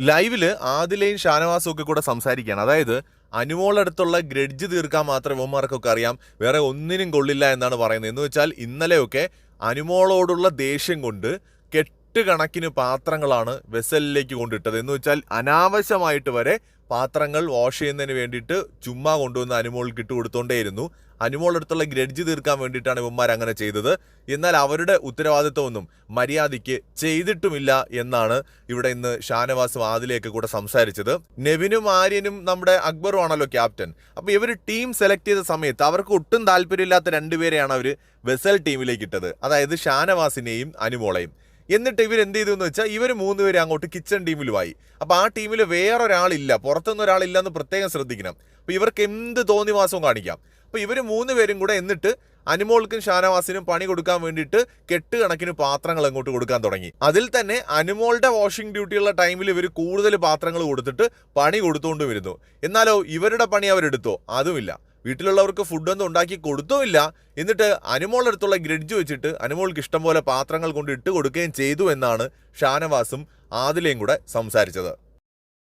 ലൈവിൽ ആദിലയും ഷാനവാസും ഒക്കെ കൂടെ സംസാരിക്കുകയാണ്. അതായത് അനുമോളടുത്തുള്ള ഗ്രഡ്ജ് തീർക്കാൻ മാത്രം ഇവന്മാർക്കൊക്കെ അറിയാം. വേറെ ഒന്നിനും കൊള്ളില്ല എന്നാണ് പറയുന്നത്. എന്ന് വെച്ചാൽ ഇന്നലെയൊക്കെ അനുമോളോടുള്ള ദേഷ്യം കൊണ്ട് കെട്ടുകണക്കിന് പാത്രങ്ങളാണ് വെസലിലേക്ക് കൊണ്ടിട്ടത്. എന്ന് വെച്ചാൽ അനാവശ്യമായിട്ട് വരെ പാത്രങ്ങൾ വാഷ് ചെയ്യുന്നതിന് വേണ്ടിയിട്ട് ചുമ്മാ കൊണ്ടുവന്ന് അനുമോൾക്ക് ഇട്ട് കൊടുത്തോണ്ടേയിരുന്നു. അനുമോളടുത്തുള്ള ഗ്രഡ്ജ് തീർക്കാൻ വേണ്ടിയിട്ടാണ് ഇവന്മാർ അങ്ങനെ ചെയ്തത്. എന്നാൽ അവരുടെ ഉത്തരവാദിത്വമൊന്നും മര്യാദയ്ക്ക് ചെയ്തിട്ടുമില്ല എന്നാണ് ഇവിടെ ഇന്ന് ഷാനവാസും ആദിലയൊക്കെ കൂടെ സംസാരിച്ചത്. നെവിനും ആര്യനും നമ്മുടെ അക്ബറും ആണല്ലോ ക്യാപ്റ്റൻ. അപ്പോൾ ഇവർ ടീം സെലക്ട് ചെയ്ത സമയത്ത് അവർക്ക് ഒട്ടും താല്പര്യമില്ലാത്ത രണ്ടുപേരെയാണ് അവർ വെസൽ ടീമിലേക്ക് ഇട്ടത്. അതായത് ഷാനവാസിനെയും അനുമോളെയും. എന്നിട്ട് ഇവർ എന്ത് ചെയ്തു എന്ന് വെച്ചാൽ ഇവർ മൂന്നുപേരെ അങ്ങോട്ട് കിച്ചൺ ടീമിലുമായി അപ്പോൾ ആ ടീമിൽ വേറൊരാളില്ല പുറത്തുനിന്ന് ഒരാളില്ല എന്ന് പ്രത്യേകം ശ്രദ്ധിക്കണം. അപ്പോൾ ഇവർക്ക് എന്ത് തോന്നിവാസവും കാണിക്കാം. അപ്പോൾ ഇവർ മൂന്ന് പേരും കൂടെ എന്നിട്ട് അനുമോൾക്കും ഷാനവാസിനും പണി കൊടുക്കാൻ വേണ്ടിയിട്ട് കെട്ട് കണക്കിന് പാത്രങ്ങൾ അങ്ങോട്ട് കൊടുക്കാൻ തുടങ്ങി. അതിൽ തന്നെ അനുമോളുടെ വാഷിംഗ് ഡ്യൂട്ടിയുള്ള ടൈമിൽ ഇവർ കൂടുതൽ പാത്രങ്ങൾ കൊടുത്തിട്ട് പണി കൊടുത്തുകൊണ്ട് വരുന്നു. എന്നാലോ ഇവരുടെ പണി അവരെടുത്തോ? അതുമില്ല. വീട്ടിലുള്ളവർക്ക് ഫുഡൊന്നും ഉണ്ടാക്കി കൊടുത്തുമില്ല എന്നിട്ട് അനുമോളടുത്തുള്ള ഗ്രഡ്ജ് വെച്ചിട്ട് അനുമോൾക്ക് ഇഷ്ടംപോലെ പാത്രങ്ങൾ കൊണ്ട് ഇട്ട് കൊടുക്കുകയും ചെയ്തു എന്നാണ് ഷാനവാസും ആദിലയും കൂടെ സംസാരിച്ചത്.